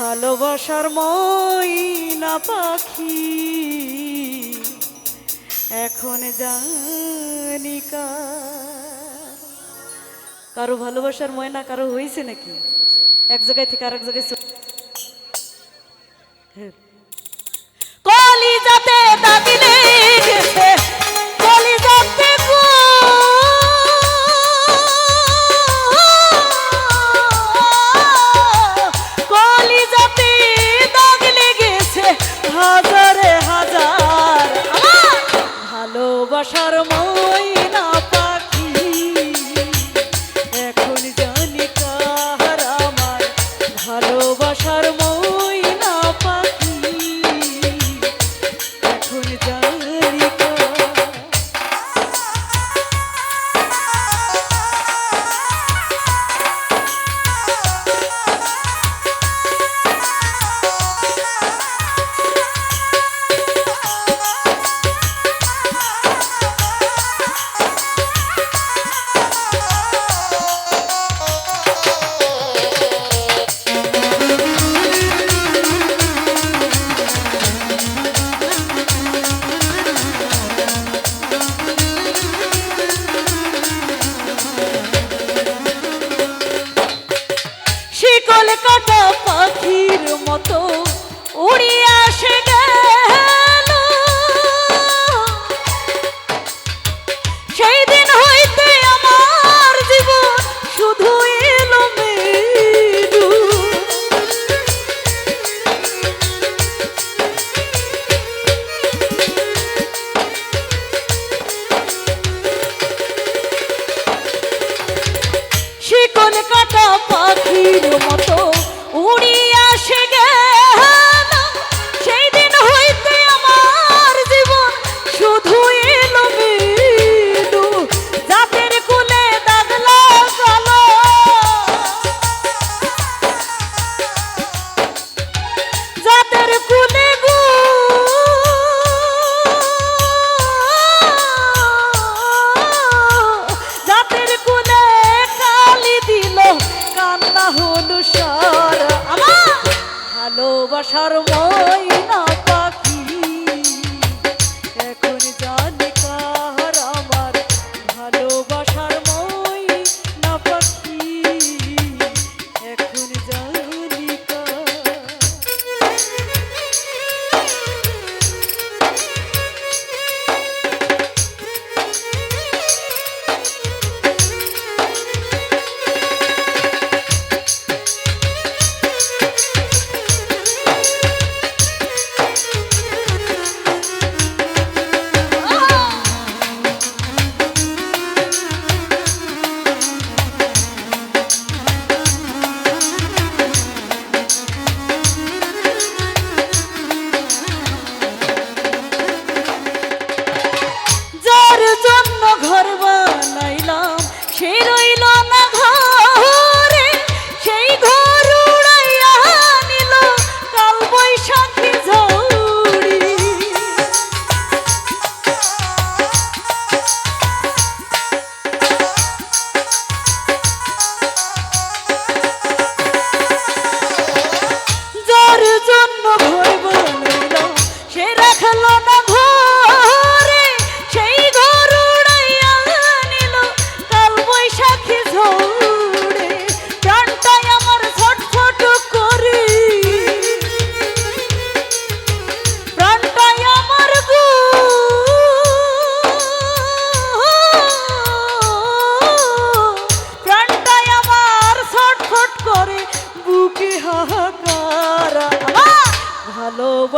ভালোবাসার ময়না পাখি। এখন জানিকা কারও। ভালোবাসার ময়না কারও হয়েছে নাকি? এক জায়গায় থেকে আর এক জায়গায় কলিজাতে ভালোবাসার ময় না পাখি। এক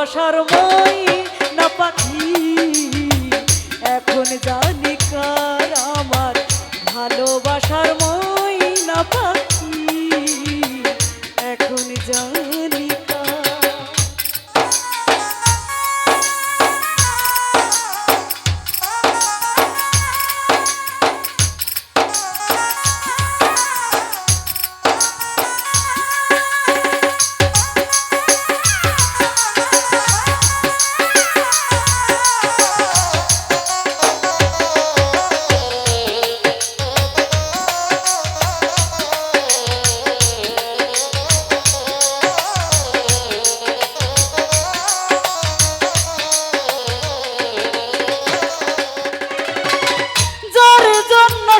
ভালোবাসার মই না পাখি। এখন জানি কার আমার ভালোবাসা।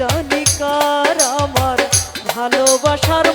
এখন জানি কার আমার ভালোবাসার